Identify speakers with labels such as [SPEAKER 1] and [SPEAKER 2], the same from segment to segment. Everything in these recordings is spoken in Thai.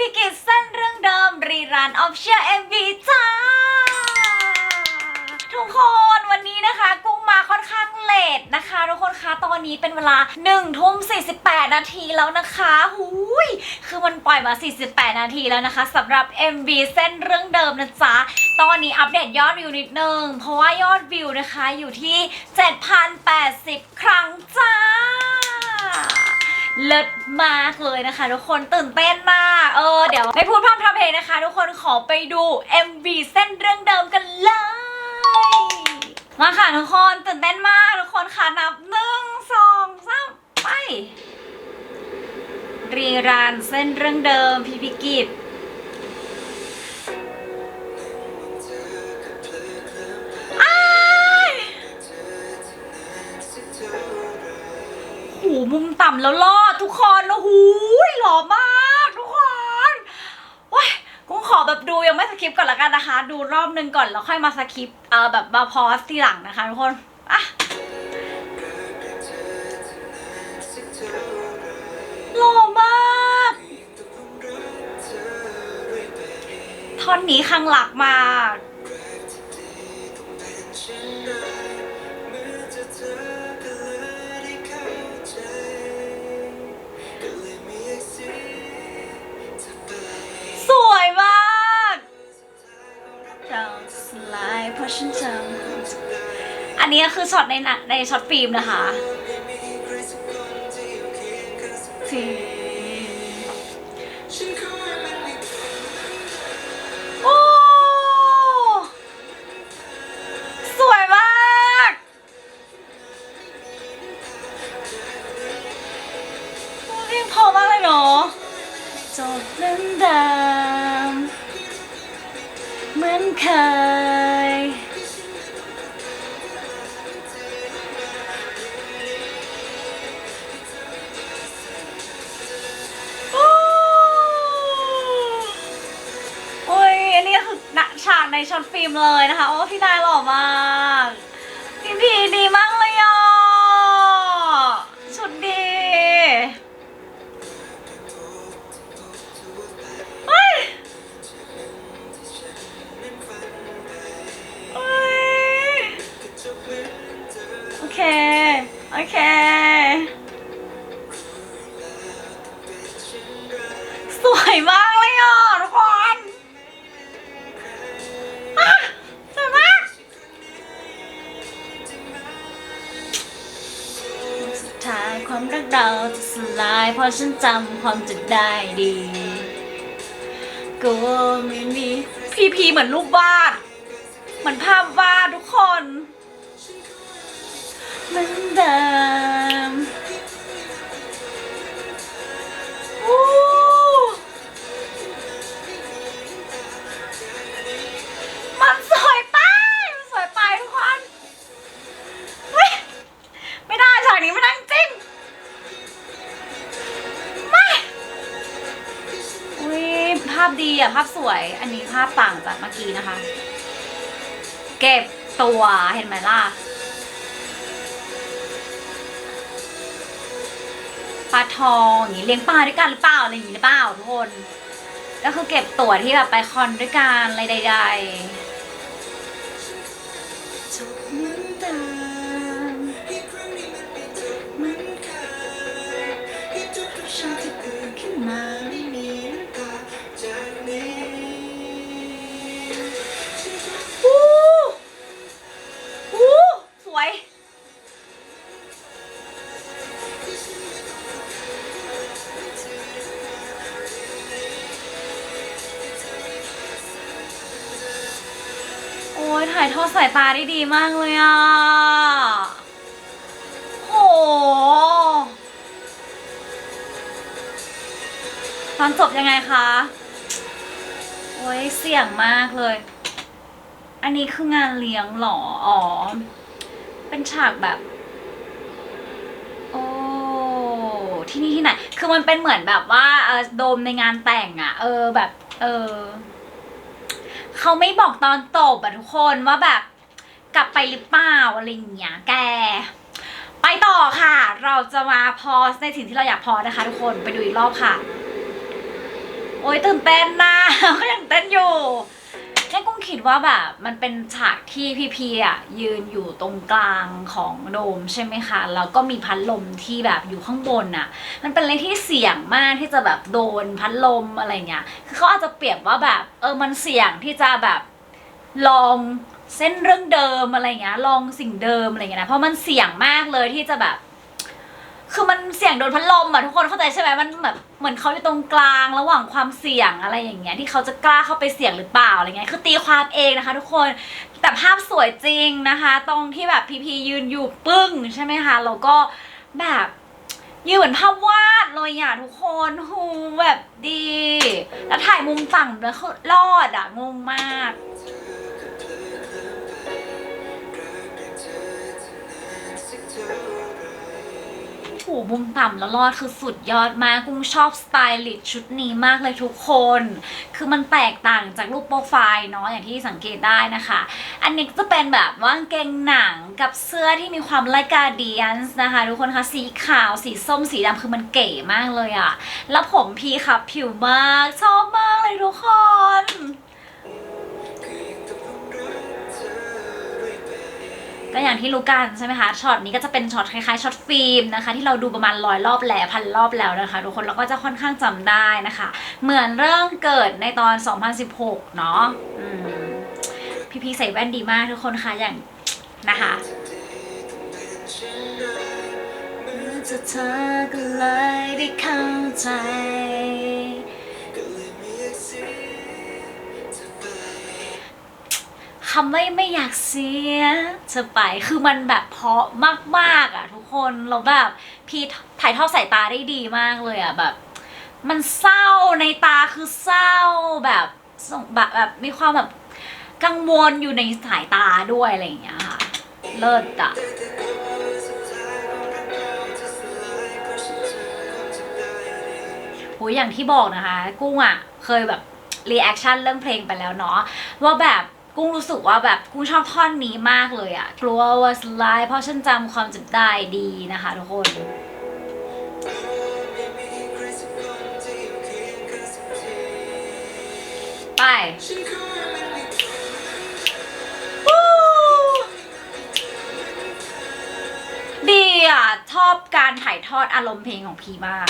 [SPEAKER 1] พิกิจเส้นเรื่องเดิม รีรันออฟเชียเอ็มวีจ้า ทุกคนวันนี้นะคะ กุ้งมาค่อนข้างเลทนะคะ ทุกคนคะตอนนี้เป็นเวลา1ทุ่ม48 นาทีแล้วนะคะหูยคือมันปล่อยมา 48 นาทีแล้วนะคะสำหรับ MV เส้นเรื่องเดิมนะจ๊ะตอนนี้อัปเดตยอดวิวนิดนึง เพราะว่ายอดวิวนะคะอยู่ที่ 7,080 ครั้งจ้า เลิศมากเลยนะคะ ทุกคนตื่นเต้นมากเออเดี๋ยวไม่พูดพร่ำทำเพลงนะคะ ทุกคนขอไปดู MV เส้นเรื่องเดิมกันเลยมาค่ะทุกคนตื่นเต้นมากทุกคนค่ะนับหนึ่งสองสามไปรีรันเส้นเรื่องเดิมพี่พิกิต มุมต่ำแล้วรอดทุกคนโอ้โหหล่อมากทุกคนว้ายกุ้งขอแบบดูยังไม่สคริปต์ก่อนละกันนะคะ ดูรอบหนึ่งก่อนแล้วค่อยมาสคริปต์เออแบบมาพอสทีหลังนะคะทุกคนอะหล่อมากท่อนนี้ข้างหลักมาก นี้คือช็อตในหนังในช็อตฟิล์มนะคะ มเลยนะคะ ฉันจำความจะได้ดีก็ไม่มีพีพีเหมือนรูปวาดเหมือนภาพวาดทุกคนเหมือนเดิม พดีอะภาพสวยอันนี้ภาพต่างจากเมื่อกี้นะคะ เก็บตัวเห็นไหมล่ะปลาทองอย่างนี้เลี้ยงปลาด้วยกันหรือเปล่าอะไรอย่างนี้หรือเปล่าทุกคนก็คือเก็บตั๋วที่แบบไปคอนด้วยกันอะไรใด ๆ ถ่ายทอดสายตาได้ดีมากเลยอะ โหตอนจบยังไงคะ โอ้ยเสี่ยงมากเลย อันนี้คืองานเลี้ยงหรอ อ๋อ เป็นฉากแบบ โอ้ที่นี่ที่ไหน คือมันเป็นเหมือนแบบว่าเออโดมในงานแต่งอะ เออแบบ เออ เขาไม่บอกตอนจบอะทุกคนว่าแบบ กลับไปหรือเปล่าอะไรอย่างเงี้ยแก ไปต่อค่ะ เราจะมาพอสในสิ่งที่เราอยากพอสนะคะ ทุกคนไปดูอีกรอบค่ะ โอ้ยตื่นเต้นนะก็ยังเต้นอยู่ แค่กุ้งคิดว่าแบบมันเป็นฉากที่พี่พีอะยืนอยู่ตรงกลางของโดมใช่ไหมคะ แล้วก็มีพัดลมที่แบบอยู่ข้างบนอะ มันเป็นอะไรที่เสี่ยงมากที่จะแบบโดนพัดลมอะไรเงี้ย คือเขาอาจจะเปรียบว่าแบบเออมันเสี่ยงที่จะแบบลองเส้นเรื่องเดิมอะไรเงี้ย ลองสิ่งเดิมอะไรเงี้ยนะ เพราะมันเสี่ยงมากเลยที่จะแบบ คือมันเสี่ยงโดนพัดลมอะทุกคนเข้าใจใช่ไหมมันแบบเหมือนเขาอยู่ตรงกลางระหว่างความเสี่ยงอะไรอย่างเงี้ยที่เขาจะกล้าเข้าไปเสี่ยงหรือเปล่าอะไรเงี้ยคือตีความเองนะคะ ทุกคนแต่ภาพสวยจริงนะคะ ตรงที่แบบพีพียืนอยู่ปึ้งใช่ไหมคะแล้วก็แบบยืนเหมือนภาพวาดเลยอะทุกคนหูแบบดี แล้วถ่ายมุมต่ำแล้วรอดอะงงมาก โอ้โหมุมต่ำแล้วรอดคือสุดยอดมากกุ้งชอบสไตลิสชุดนี้มากเลยทุกคน คือมันแตกต่างจากรูปโปรไฟล์เนาะอย่างที่สังเกตได้นะคะ อันนี้จะเป็นแบบว่ากางเกงหนังกับเสื้อที่มีความไลกาเดียนส์นะคะทุกคนคะสีขาวสีส้มสีดำคือมันเก๋มากเลยอะแล้วผมพีครับผิวมากชอบมากเลยทุกคน ก็อย่างที่รู้กันใช่ไหมคะช็อตนี้ก็จะเป็นช็อตคล้ายๆช็อตฟิล์มนะคะที่เราดูประมาณร้อยรอบแล้วพันรอบแล้วนะคะทุกคนเราก็จะค่อนข้างจำได้นะคะ เหมือนเรื่องเกิดในตอน 2016 เนาะพี่พีใส่แว่นดีมากทุกคนคะอย่างนะคะจะเธอก็เลยได้เข้าใจ คำว่ไม่อยากเสียเธอไปคือมันแบบเพราะมากๆอะทุกคนแล้วแบบพี่ถ่ายทอดสายตาได้ดีมากเลยอะแบบ มันเศร้าในตาคือเศร้าแบบแบบแบบมีความแบบกังวลอยู่ในสายตาด้วยอะไรอย่างเงี้ยค่ะเลิศอะโหอย่างที่บอกนะคะ กุ้งอะ เคยแบบรีแอคชั่นเรื่องเพลงไปแล้วเนาะว่าแบบ กุ้งรู้สึกว่าแบบกุ้งชอบท่อนนี้มากเลยอะกลัวว่าสไลด์เพราะฉันจำความจำได้ดีนะคะทุกคนไปดีอะ ชอบการถ่ายทอดอารมณ์เพลงของพีมาก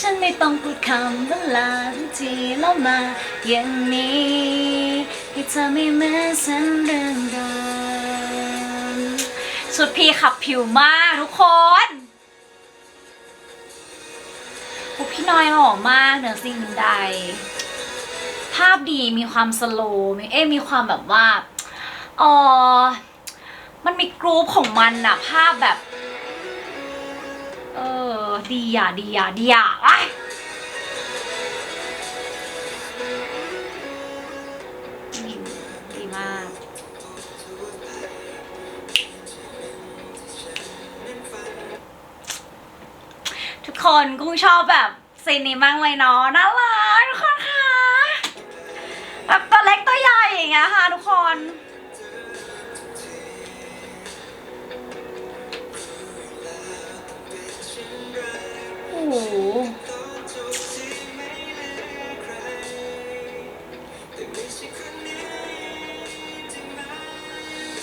[SPEAKER 1] ฉันไม่ต้องพูดคำเวลาทันทีแล้วมาอย่างนี้ให้เธอไม่เหมือนเส้นเรื่องเดิมสุดพี่ขับผิวมากทุกคนโอ้พี่น้อยหล่อมากเหนือสิ่งใด ภาพดีมีความสโลว์มีเอ๊มีความแบบว่าเออมันมีกรูปของมันอะภาพแบบ ดีอะดีอะดีอะไอ้ยอืมดีมาก ทุกคนกุ้งชอบแบบซีนนี้มากเลยเนาะน่ารักทุกคนค่ะแบบตัวเล็กตัวใหญ่อย่างเงี้ยค่ะทุกคน อ้โห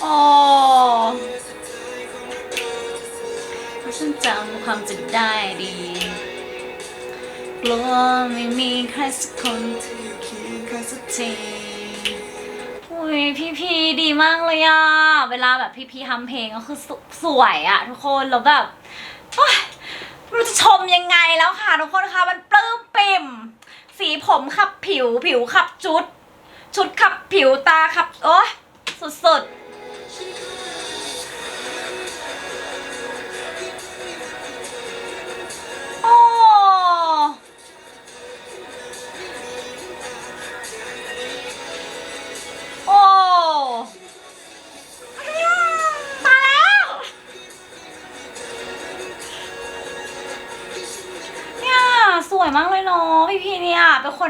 [SPEAKER 1] อ๋อเราฉันจำความจะได้ดีกลัวไม่มีใครสักคนที่เคียงข้างสักทีอุ้ยพี่พีดีมากเลยอะ เวลาแบบพี่พีทำเพลงก็คือสสวยอะทุกคน แล้วแบบอ๊ย รู้จะชมยังไงแล้วค่ะทุกคนคะมันปลื้มปิ่ม สีผมขับผิวผิวขับชุด ชุดขับผิวตาขับ โอ้ยสุดๆ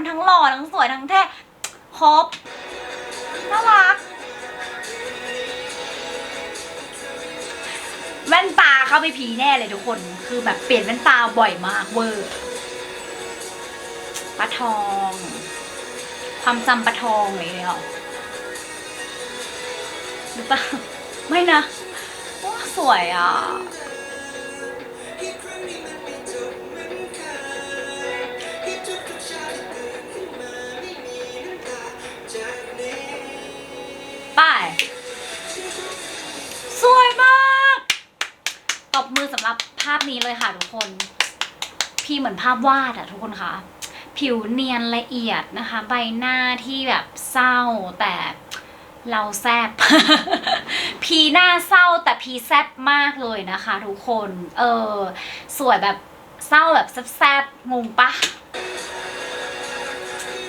[SPEAKER 1] เนี่ยเป็นทั้งหล่อทั้งสวยทั้งเท่ครบน่ารักแว่นตาเข้าไปพีแน่เลยทุกคน คือแบบเปลี่ยนแว่นตาบ่อยมากเวอร์ปลาทอง ความจำปลาทองอะไรอย่างเลยเหรอหรือเปล่าไม่นะว้าสวยอะ บมือสำหรับภาพนี้เลยค่ะทุกคน พี่เหมือนภาพวาดอะทุกคนคะผิวเนียนละเอียดนะคะ ใบหน้าที่แบบเศร้าแต่เราแซบ พีหน้าเศร้าแต่พีแซบมากเลยนะคะทุกคน เออ สวยแบบเศร้าแบบแซบๆงงปะ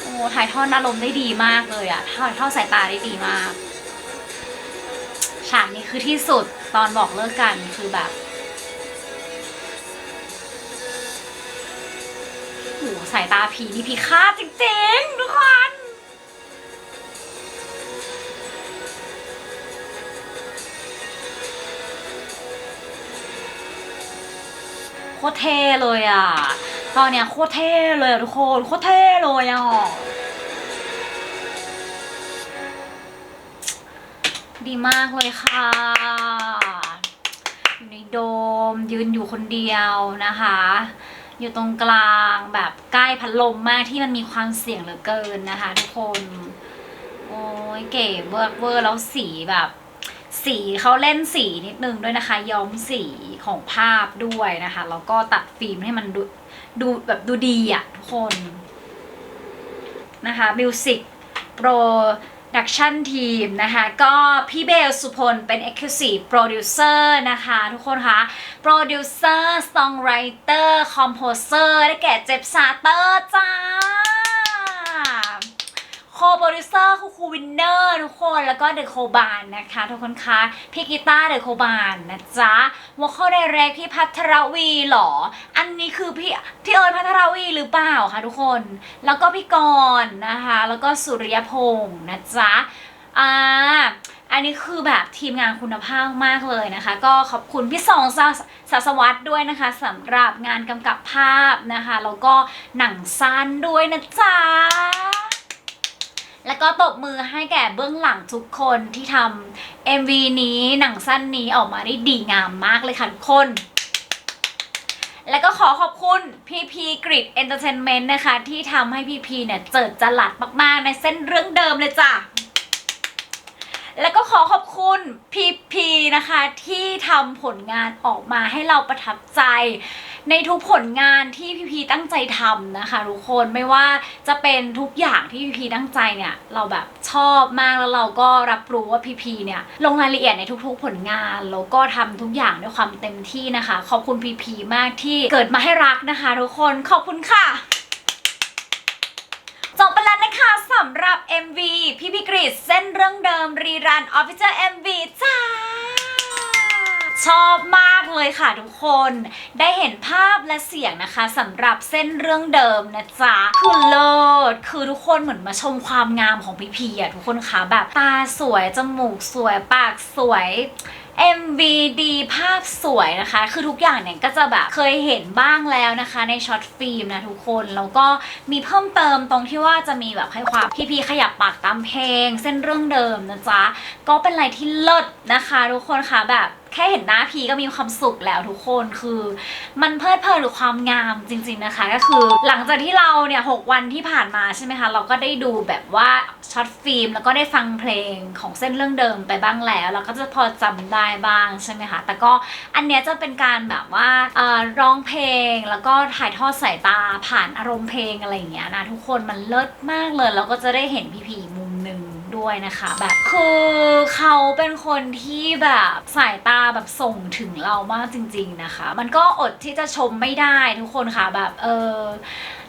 [SPEAKER 1] โอ้ถ่ายทอดอารมณ์ได้ดีมากเลยอะถ่ายทอดสายตาได้ดีมาก ฉากนี้คือที่สุดตอนบอกเลิกกันคือแบบ สายตาผีนี่พีฆาจริงๆทุกคนโคตรเท่เลยอะ ตอนเนี้ยโคตรเท่เลยอะทุกคนโคตรเท่เลยอะดีมากเลยค่ะ อยู่ในโดมยืนอยู่คนเดียวนะคะ อยู่ตรงกลางแบบใกล้พัดลมมากที่มันมีความเสี่ยงเหลือเกินนะคะ ทุกคน โอ้ยเก๋เวอร์เวอร์แล้วสีแบบ สีเขาเล่นสีนิดนึงด้วยนะคะ ย้อมสีของภาพด้วยนะคะแล้วก็ตัดฟิล์มให้มันดูดูแบบดูดีอะทุกคนนะคะมิวสิกโปรดักชันทีมนะคะ ก็พี่เบลสุพลเป็น Exclusive Producer นะคะ ทุกคนคะ Producer Songwriter Composer ได้แก่เจ็บซาเตอร์จ้าโคโปรดิวเซอร์คือครูวินเนอร์ทุกคนแล้วก็เดอะโคบานนะคะทุกคนคะพี่กีตาร์เดอะโคบานนะจ๊ะวอลคอไดเรกพี่พัทรวีหรอ อันนี้คือพี่พี่เอิญพัทรวีหรือเปล่าคะทุกคน แล้วก็พี่กรณ์นะคะ แล้วก็สุริยพงษ์นะจ๊ะอ่า อันนี้คือแบบทีมงานคุณภาพมากเลยนะคะ ก็ขอบคุณพี่สองสาสาสวัสด์ด้วยนะคะสำหรับงานกำกับภาพนะคะ แล้วก็หนังสั้นด้วยนะจ๊ะ แล้วก็ตบมือให้แก่เบื้องหลังทุกคนที่ทำ MV นี้หนังสั้นนี้ออกมาได้ดีงามมากเลยค่ะทุกคนแล้วก็ขอขอบคุณพี่พีกริดเอนเตอร์เทนเมนต์นะคะ ที่ทำให้พี่พีเนี่ยเจิดจรัสมาก ๆ ในเส้นเรื่องเดิมเลยจ้ะ แล้วก็ขอขอบคุณพีพีนะคะที่ทำผลงานออกมาให้เราประทับใจ ในทุกผลงานที่พีพีตั้งใจทำนะคะทุกคนไม่ว่าจะเป็นทุกอย่างที่พีพีตั้งใจเนี่ยเราแบบชอบมากแล้วเราก็รับรู้ว่าพีพีเนี่ยลงรายละเอียดในทุกๆผลงานแล้วก็ทำทุกอย่างด้วยความเต็มที่นะคะ ขอบคุณพีพีมากที่เกิดมาให้รักนะคะ ทุกคนขอบคุณค่ะ จบไปแล้วนะคะสำหรับ MV พี่พิกฤตเส้นเรื่องเดิมรีรัน Official MV จ้า ชอบมากเลยค่ะทุกคน ได้เห็นภาพและเสียงนะคะสำหรับเส้นเรื่องเดิมนะจ๊ะคือเลิศคือทุกคนเหมือนมาชมความงามของพี่พีอะทุกคนคะแบบตาสวย จมูกสวย ปากสวย MV ดีภาพสวยนะคะ คือทุกอย่างเนี่ยก็จะแบบเคยเห็นบ้างแล้วนะคะ ในช็อตฟิล์มนะทุกคน แล้วก็มีเพิ่มเติมตรงที่ว่าจะมีแบบให้ความพี่พีขยับปากตามเพลง เส้นเรื่องเดิมนะจ๊ะ ก็เป็นอะไรที่เลิศนะคะ ทุกคนคะแบบ แค่เห็นหน้าพีก็มีความสุขแล้วทุกคนคือ มันเพลิดเพลินหรือความงามจริง ๆนะคะ ก็คือหลังจากที่เราเนี่ยหกวันที่ผ่านมาใช่ไหมคะ เราก็ได้ดูแบบว่าช็อตฟิล์มแล้วก็ได้ฟังเพลงของเส้นเรื่องเดิมไปบ้างแล้วเราก็จะพอจำได้บ้างใช่ไหมคะแต่ก็อันเนี้ยจะเป็นการแบบว่าร้องเพลงแล้วก็ถ่ายทอดสายตาผ่านอารมณ์เพลงอะไรอย่างเงี้ยนะทุกคนมันเลิศมากเลยแล้วก็จะได้เห็นพี่พีม ด้วยนะคะ แบบคือเขาเป็นคนที่แบบสายตาแบบส่งถึงเรามากจริง ๆนะคะ มันก็อดที่จะชมไม่ได้ทุกคนค่ะแบบเออ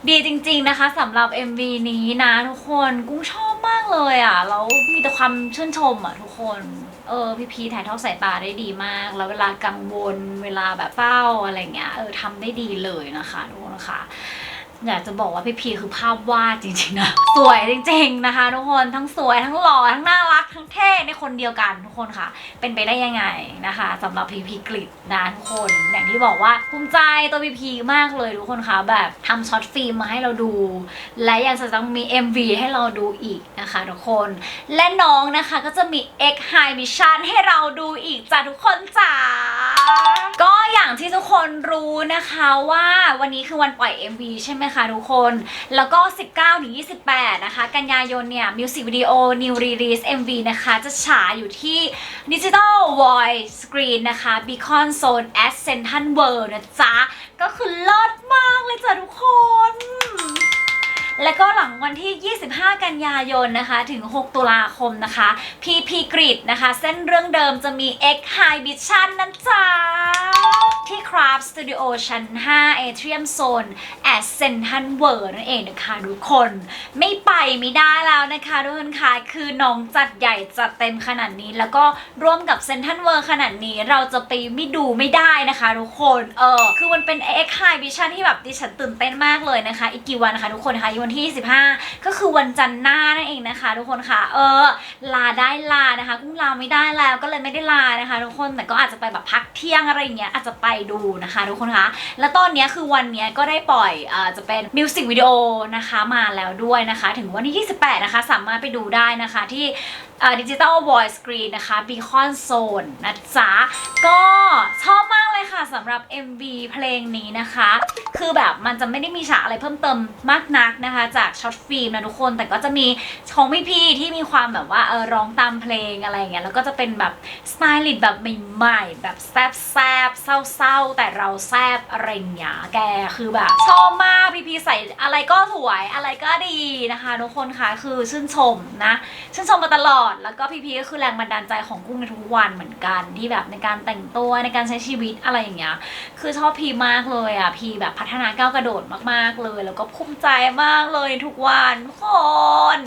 [SPEAKER 1] ดีจริง ๆนะคะสำหรับ MV นี้นะทุกคนกุ้งชอบมากเลยอะแล้วมีแต่ความชื่นชมอะทุกคนเออพี่พีถ่ายทอดสายตาได้ดีมาก แล้วเวลากังวลเวลาแบบเศร้าอะไรเงี้ยเออทำได้ดีเลยนะคะทุกคนค่ะ อยากจะบอกว่าพี่พีคือภาพวาดจริงๆนะ สวยจริงๆนะคะทุกคนทั้งสวยทั้งหล่อทั้งน่ารักทั้งเท่ในคนเดียวกันทุกคนค่ะ เป็นไปได้ยังไงนะคะสำหรับพีพีกริดนะทุกคน อย่างที่บอกว่าภูมิใจตัวพีพีมากเลยทุกคนคะแบบทำช็อตฟิล์มมาให้เราดู และยังจะต้องมี MV ให้เราดูอีกนะคะทุกคน และน้องนะคะก็จะมี X High Mission ให้เราดูอีกจ้ะทุกคนจ๋าก็อย่างที่ทุกคนรู้นะคะว่าวันนี้คือวันปล่อย MV ใช่ไหมคะทุกคน แล้วก็ 19ถึง28 นะคะ กันยายนเนี่ยมิวสิกวิดีโอ New Release MV นะคะ จะฉายอยู่ที่ Digital Voice Screen นะคะ Beacon Zone at Central World นะจ๊ะ ก็คือเลิศมากเลยจ้ะทุกคนและก็หลังวันที่ 25 กันยายนนะคะ ถึง 6 ตุลาคมนะคะ PP Grid นะคะ เส้นเรื่องเดิมจะมี X High Vision นะจ๊ะ ที่ Craft Studio ชั้น 5 Atrium Zone at Central World นั่นเองนะคะทุกคน ไม่ไปไม่ได้แล้วนะคะทุกคนค่ะคือน้องจัดใหญ่จัดเต็มขนาดนี้ แล้วก็ร่วมกับ Central World ขนาดนี้เราจะไปไม่ดูไม่ได้นะคะทุกคนเออคือมันเป็น X High Vision ที่แบบดิฉันตื่นเต้นมากเลยนะคะ อีกกี่วันนะคะทุกคนคะวันที่ 25 ก็คือวันจันทร์หน้านั่นเองนะคะ ทุกคนค่ะ เออ ลาได้ลานะคะกุ้งลาไม่ได้แล้วก็เลยไม่ได้ลานะคะ ทุกคนแต่ก็อาจจะไปแบบพักเที่ยงอะไรอย่างเงี้ยอาจจะไปดูนะคะ ทุกคนคะแล้วตอนนี้คือวันนี้ก็ได้ปล่อยอ่าจะเป็นมิวสิกวิดีโอนะคะมาแล้วด้วยนะคะ ถึงวันที่ 28 นะคะ สามารถไปดูได้นะคะที่ดิจิตอลวอยซ์สกรีนนะคะบีคอนโซนนะจ๊ะก็ชอบมาก ค่ะสำหรับ MV เพลงนี้นะคะ คือแบบมันจะไม่ได้มีฉากอะไรเพิ่มเติมมากนักนะคะ จากช็อตฟิล์มนะทุกคนแต่ก็จะมีของพี่พี่ๆที่มีความแบบว่าเออร้องตามเพลงอะไรอย่างเงี้ยแล้วก็จะเป็นแบบสไตลิสต์แบบใหม่ๆแบบแซบแซบเศร้าๆ แต่เราแซบอะไรอย่างเงี้ยแกคือแบบชอบมากพี่พี่ๆใส่อะไรก็สวยอะไรก็ดีนะคะทุกคนค่ะคือชื่นชมนะชื่นชมมาตลอดแล้วก็พี่พี่ๆก็คือแรงบันดาลใจของกุ้งในทุกวันเหมือนกันที่แบบในการแต่งตัวในการใช้ชีวิตอะไรอย่างเงี้ย คือชอบพีมากเลยอะ พีแบบพัฒนาก้าวกระโดดมากๆเลย แล้วก็ภูมิใจมากเลยทุกวันทุกคน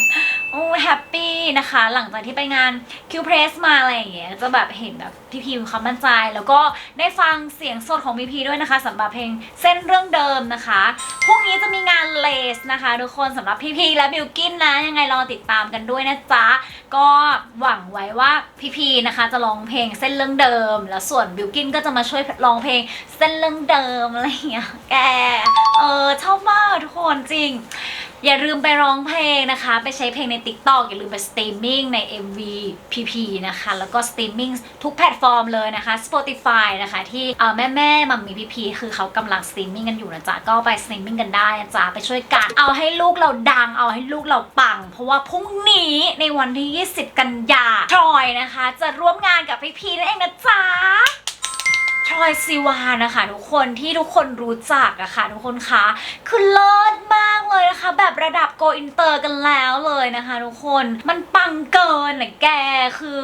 [SPEAKER 1] โอ้แฮปปี้นะคะ หลังจากที่ไปงานคิวเพรสมาอะไรอย่างเงี้ย จะแบบเห็นแบบพี่พีมีความมั่นใจ แล้วก็ได้ฟังเสียงสดของพี่พีด้วยนะคะสำหรับเพลงเส้นเรื่องเดิมนะคะ พรุ่งนี้จะมีงานเลสนะคะทุกคนสำหรับพี่พีและบิวกินนะ ยังไงรอติดตามกันด้วยนะจ๊ะ ก็หวังไว้ว่าพี่พีนะคะจะร้องเพลงเส้นเรื่องเดิม แล้วส่วนบิวกินก็จะมาช่วยร้องเพลงเส้นเรื่องเดิมอะไรอย่างเงี้ยแกเออชอบมากทุกคนจริง อย่าลืมไปร้องเพลงนะคะ ไปใช้เพลงใน TikTok อย่าลืมไปสตรีมมิ่งใน MV PP นะคะ แล้วก็สตรีมมิ่งทุกแพลตฟอร์มเลยนะคะ Spotify นะคะที่เออแม่แม่มัมมี่พีพีคือเขากำลังสตรีมมิ่งกันอยู่นะจ๊ะ ก็ไปสตรีมมิ่งกันได้นะจ๊ะ ไปช่วยกัน เอาให้ลูกเราดัง เอาให้ลูกเราปัง เพราะว่าพรุ่งนี้ในวันที่ 20 กันยาทรอยนะคะ จะร่วมงานกับพี่พีนั่นเองนะจ๊ะ ทรอยซิวานะคะ ทุกคนที่ทุกคนรู้จักอะค่ะ ทุกคนคะคือเลิศมากเลยนะคะ แบบระดับโกอินเตอร์กันแล้วเลยนะคะ ทุกคนมันปังเกินนะแกคือ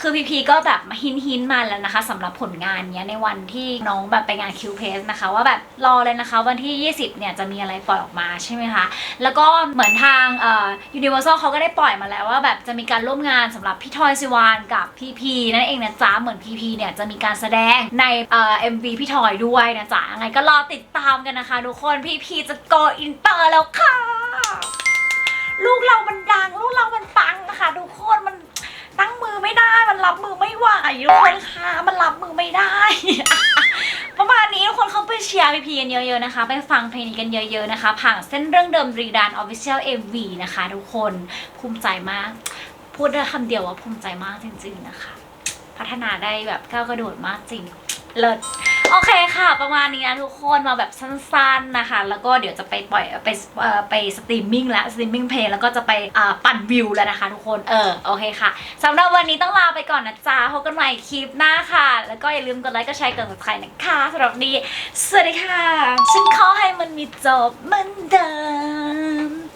[SPEAKER 1] คือพีพีก็แบบมาหินหินมาแล้วนะคะสำหรับผลงานเนี้ยในวันที่น้องแบบไปงานคิวเพสนะคะ ว่าแบบรอเลยนะคะ วันที่ 20 เนี่ยจะมีอะไรปล่อยออกมาใช่ไหมคะแล้วก็เหมือนทางเอ่อ Universal เขาก็ได้ปล่อยมาแล้วว่าแบบจะมีการร่วมงานสำหรับพี่ทอยซิวานกับพีพีนั่นเองนะจ๊ะเหมือนพีพีเนี่ยจะมีการแสดงในเอ่อ MV พี่ทอยด้วยนะจ๊ะยังไงก็รอติดตามกันนะคะทุกคนพี่พีจะโกอินเตอร์แล้วค่ะ ลูกเรามันดัง ลูกเรามันปังนะคะทุกคนมันตั้งมือไม่ได้มันรับมือไม่ไหวทุกคนคะมันรับมือไม่ได้ ประมาณนี้ทุกคนเข้าไปเชียร์พีพีกันเยอะๆนะคะ ไปฟังเพลงนี้กันเยอะ ๆนะคะ ผ่านเส้นเรื่องเดิมรีดานออฟฟิเชียลเอ็มวีนะคะ ทุกคนภูมิใจมาก พูดได้คำเดียวว่าภูมิใจมากจริง ๆนะคะ พัฒนาได้แบบก้าวกระโดดมากจริง เลิศโอเคค่ะ ประมาณนี้นะทุกคนมาแบบสั้นๆนะคะ แล้วก็เดี๋ยวจะไปปล่อยไปไปสตรีมมิ่งแล้วสตรีมมิ่งเพลงแล้วก็จะไปปั่นวิวแล้วนะคะทุกคนเออโอเคค่ะสำหรับวันนี้ต้องลาไปก่อนนะจ๊ะพบกันใหม่คลิปหน้าค่ะ แล้วก็อย่าลืมกดไลค์กดแชร์กด subscribe นะคะสำหรับวันนี้สวัสดีค่ะ ฉันขอให้มันมีจบเหมือนเดิม